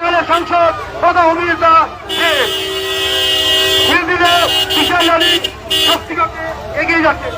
সংসদ তথা অভিনেতা ধীরে ধীরে বিশাল আলী শক্তিকে এগিয়ে যাচ্ছে।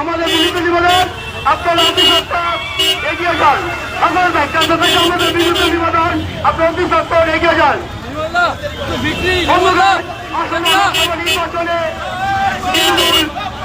আমাদের বিরুদ্ধে নিবেদন আপনারা অতি সত্তর এগিয়ে যান। সকল বাইক চালকের আমাদের বিরুদ্ধে নিবেদন আপনারা অতি সত্তর এগিয়ে যান। বন্ধুগণ, নির্মলা নির্বাচনে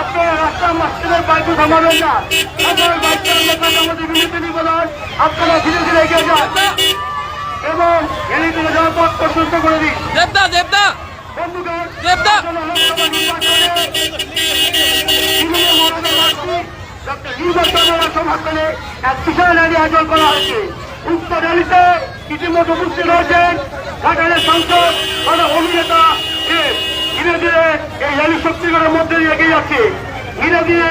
আপনারা রাস্তার মাঝখানে বাইক থামাবেন না। সকল বাইক চালকদের কাছে আমাদের বিনীত নিবেদন আপনারা ধীরে ধীরে এগিয়ে যান। এবং এলিগুলো যাওয়ার পথ প্রশস্ত করে দিন। দেবদা দেবদা। বন্ধুগণ দেবদা। আসন্ন লোকসভা নির্বাচনে তৃণমূল মনোনয়ন প্রার্থী ডক্টর নির্বাচন সমর্থনে এক বিশাল র্যালি আয়োজন করা হয়েছে। উক্ত র্যালিতে ইতিমধ্যে উপস্থিত রয়েছেন ঘাটালের সাংসদ অভিনেতা। ধীরে ধীরে এই র্যালি শক্তিগড়ের মধ্যে এগিয়ে যাচ্ছে। ধীরে ধীরে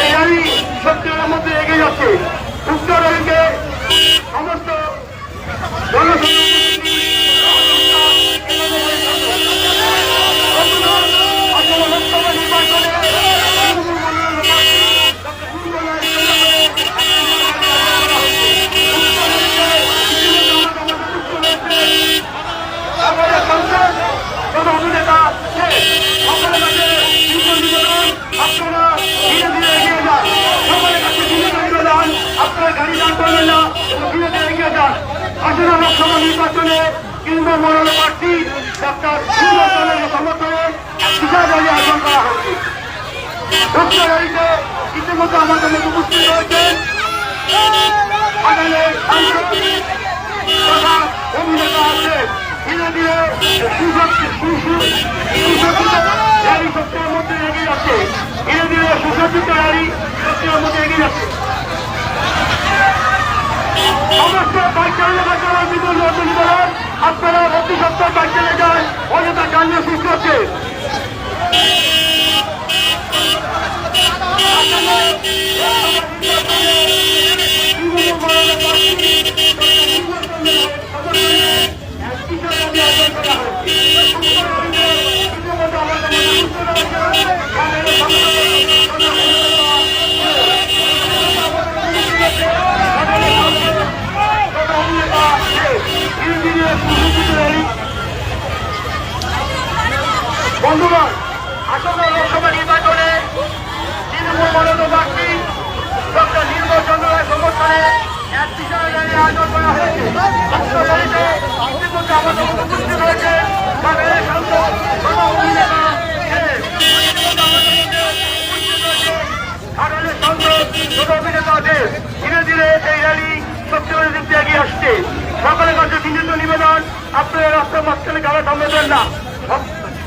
এই র্যালি শক্তিগড়ের মধ্যে এগিয়ে যাচ্ছে। উত্তর রেলকে সমস্ত আপনারা আসন্ন লোকসভা নির্বাচনে কেন্দ্র মনোনয়ন প্রার্থী ডক্টর সুন্দর সমর্থনে বিশাল র্যালি আয়োজন করা হয়েছে। র্যালিতে ইতিমধ্যে আমাদের মধ্যে উপস্থিত রয়েছেন। ধীরে ধীরে সুসজ্জিত শক্তির মধ্যে এগিয়ে যাচ্ছে। ধীরে ধীরে সুসজ্জিত শক্তির মধ্যে এগিয়ে যাচ্ছে। সমস্ত বাইক চালকের বন্ধুগণ, আসন্ন লোকসভা নির্বাচনে তৃণমূল মনোনীত প্রার্থী ডক্টর নির্মল চন্দ্র সমর্থনে এক বিশাল আয়োজন করা হয়েছে। ইতিমধ্যে আমাদের উপস্থিত। ধীরে ধীরে এই র্যালি শক্তিগড়ের দিক আসছে। সকলের কাছে বিনীত নিবেদন আপনারা রাস্তার মাঝখানে গাড়ি থামাবেন না।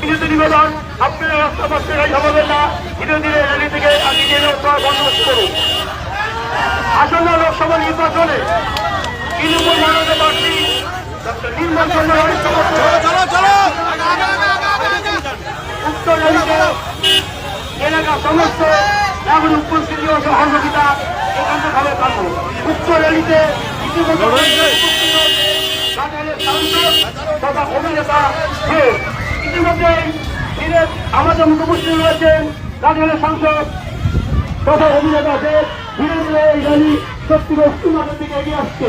বিনীত নিবেদন আপনারা মাঝখানে গাড়ি থামাবেন না। ধীরে ধীরে র্যালি থেকে আগিয়ে নিয়ে বন্দোবস্ত করুন। আসন্ন লোকসভা নির্বাচনে তৃণমূল মনোনীত প্রার্থী ডক্টর নির্মল চন্দ্র উক্ত র্যালিতে এলাকার সমস্ত নাগরিক উপস্থিতি ও সহযোগিতা একান্ত ভাবে পাবো। উক্ত র্যালিতে ইতিমধ্যে তথা অভিনেতা। ইতিমধ্যেই আমাদের মুখে উপস্থিত রয়েছেন রাজধানীর সাংসদ তথা অভিনেতা দেব। ধীরে ধীরে এই র্যালি শক্তি উচ্চমানের দিকে এগিয়ে আসছে।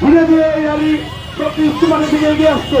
ধীরে ধীরে এই র্যালি শক্তি উচ্চমানের দিকে এগিয়ে আসছে।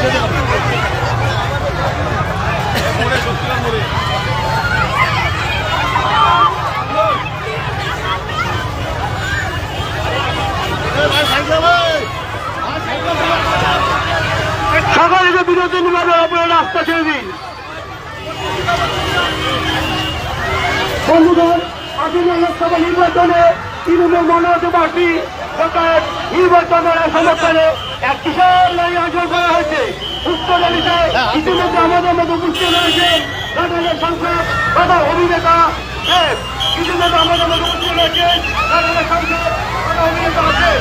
বিরোধী নিবারণ আপনারা রাস্তা ছেড়ে দিন। বন্ধুগণ আসন্ন লোকসভা নির্বাচনে তৃণমূল মনোনীত প্রার্থী ডক্টর নির্বাচন সমর্থনে এক কিশোর লড়াই আয়োজন করা হয়েছে। উক্ত র্যালিতে ইতিমধ্যে আমাদের মধ্যে উপস্থিত রয়েছে রাজনের সংসদ তথা অভিনেতা ইতিমধ্যে আমাদের মধ্যে উপস্থিত রয়েছে সংসদ অভিনেতা আছে।